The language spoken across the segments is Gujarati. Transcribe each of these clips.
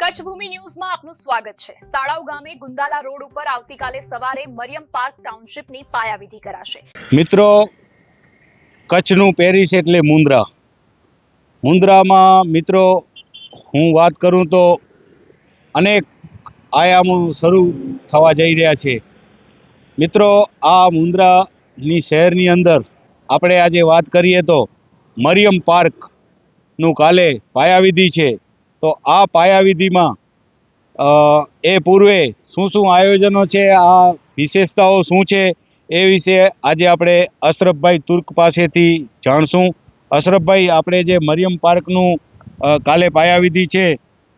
કચ્છ ભૂમિ ન્યૂઝમાં આપનું સ્વાગત છે. સાળાવ ગામે ગુંદાલા રોડ ઉપર આવતીકાલે સવારે મરિયમ પાર્ક ટાઉનશીપની પાયાવિધિ કરાશે. મિત્રો, કચ્છનું પેરિસ એટલે મુન્દ્રા મુન્દ્રામાં મિત્રો, હું વાત કરું તો અનેક આયામો શરૂ થવા જઈ રહ્યા છે. મિત્રો, આ મુન્દ્રાની શહેરની અંદર આપણે આજે વાત કરીએ તો મરિયમ પાર્કનું કાલે પાયાવિધિ છે. તો આ પાયાવિધિમાં એ પૂર્વે શું શું આયોજનો છે, આ વિશેષતાઓ શું છે, એ વિશે આજે આપણે અશરફભાઈ તુર્ક પાસેથી જાણશું. અશરફભાઈ, આપણે જે મરિયમ પાર્કનું કાલે પાયાવિધિ છે,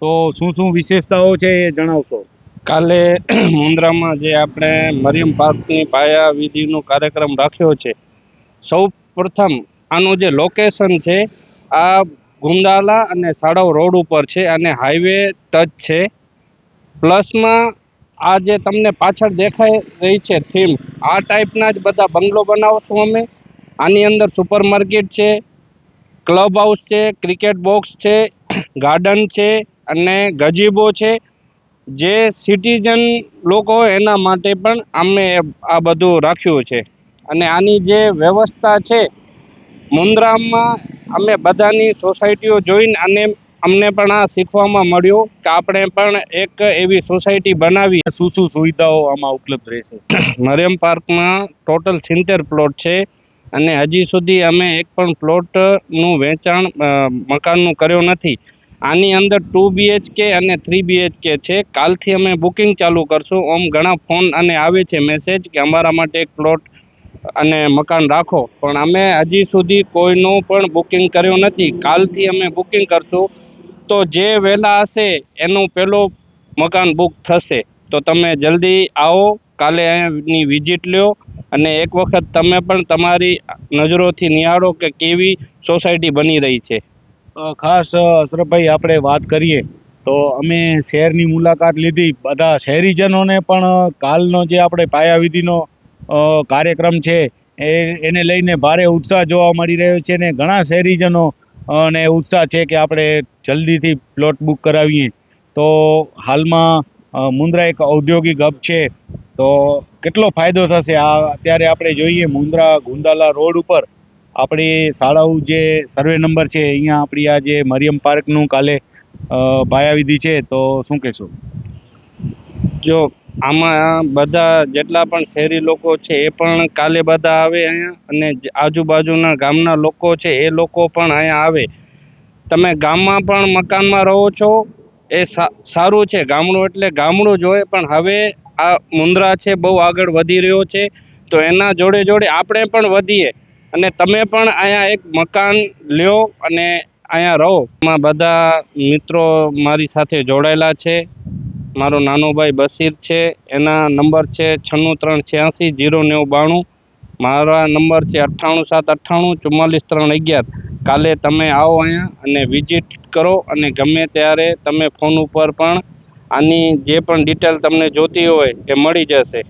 તો શું શું વિશેષતાઓ છે એ જણાવશો? કાલે મુન્દ્રામાં જે આપણે મરિયમ પાર્કની પાયા વિધિનો કાર્યક્રમ રાખ્યો છે સૌ પ્રથમ આનું જે લોકેશન છે, આ ગુંદાલા અને સાડવ રોડ ઉપર છે અને હાઈવે ટચ છે. પ્લસમાં આ જે તમને પાછળ દેખાઈ રહી છે થીમ આ ટાઈપના જ બધા બંગલો બનાવશું અમે. આની અંદર સુપર માર્કેટ છે ક્લબ હાઉસ છે ક્રિકેટ બોક્સ છે ગાર્ડન છે અને ગજીબો છે. જે સિટીઝન લોકો એના માટે પણ અમે આ બધું રાખ્યું છે. અને આની જે વ્યવસ્થા છે, મુન્દ્રામાં અમે બધાની સોસાયટીઓ જોઈને અને અમને પણ આ શીખવામાં મળ્યું કે આપણે પણ એક એવી સોસાયટી બનાવી. શું શું સુવિધાઓ આમાં ઉપલબ્ધ રહેશે? મરિયમ પાર્કમાં ટોટલ સિત્તેર પ્લોટ છે અને હજી સુધી અમે એક પણ પ્લોટનું વેચાણ મકાનનું કર્યો નથી. આની અંદર ટુ બીએચકે અને થ્રી બીએચકે છે. કાલથી અમે બુકિંગ ચાલુ કરશું. ઓમ ઘણા ફોન અને આવે છે મેસેજ કે અમારા માટે એક પ્લોટ અને મકાન રાખો. પણ અમે હજી સુધી કોઈનું પણ બુકિંગ કર્યું નથી. કાલથી અમે બુકિંગ કરશું. તો જે વહેલા હશે, એનું પહેલું મકાન બુક થશે. તો તમે જલ્દી આવો. કાલે અહીંની વિઝિટ લ્યો. અને એક વખત તમે પણ તમારી નજરોથી નિહાળો કે કેવી સોસાયટી બની રહી છે. ખાસ અશરફભાઈ, આપણે વાત કરીએ. તો અમે શહેરની મુલાકાત લીધી. બધા શહેરીજનોને પણ કાલનો જે આપણે પાયાવિધિનો કાર્યક્રમ છે એ એને લઈને ભારે ઉત્સાહ જોવા મળી રહ્યો છે ને ઘણા શહેરીજનો અને ઉત્સાહ છે કે આપણે જલ્દીથી પ્લોટ બુક કરાવીએ. તો હાલમાં મુંદ્રા એક ઔદ્યોગિક હબ છે તો કેટલો ફાયદો થશે? આ અત્યારે આપણે જોઈએ મુન્દ્રા ગુંદાલા રોડ ઉપર આપણી શાળાઓ જે સર્વે નંબર છે અહીંયા આપણી આ જે મરિયમ પાર્કનું કાલે અ, પાયાવિધિ છે તો શું કહેશો? જો આમાં બધા જેટલા પણ શહેરી લોકો છે એ પણ કાલે બધા આવે અહીંયા અને આજુબાજુના ગામના લોકો છે એ લોકો પણ અહીંયા આવે. તમે ગામમાં પણ મકાનમાં રહો છો, એ સારું છે ગામડું એટલે ગામડું જ હોય, પણ હવે આ મુંદ્રા છે બહુ આગળ વધી રહ્યો છે, તો એના જોડે જોડે આપણે પણ વધીએ અને તમે પણ અહીંયા એક મકાન લ્યો અને અહીંયા રહો. એમાં બધા મિત્રો મારી સાથે જોડાયેલા છે. મારો નાનો ભાઈ બશીર છે, એના નંબર છે છન્નું ત્રણ છ્યાસી, જીરો નેવું બાણું. મારા નંબર છે અઠ્ઠાણું સાત અઠ્ઠાણું, ચુમ્માલીસ ત્રણ અગિયાર. કાલે તમે આવો અહીંયા અને વિઝિટ કરો અને ગમે ત્યારે તમે ફોન ઉપર પણ આની જે પણ ડિટેલ તમને જોતી હોય એ મળી જશે.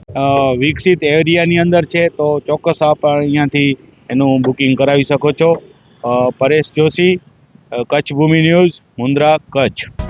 વિકસિત એરિયાની અંદર છે તો ચોક્કસ આપ અહીંયાથી એનું બુકિંગ કરાવી શકો છો. પરેશ જોશી કચ્છ ભૂમિ ન્યૂઝ, મુન્દ્રા, કચ્છ.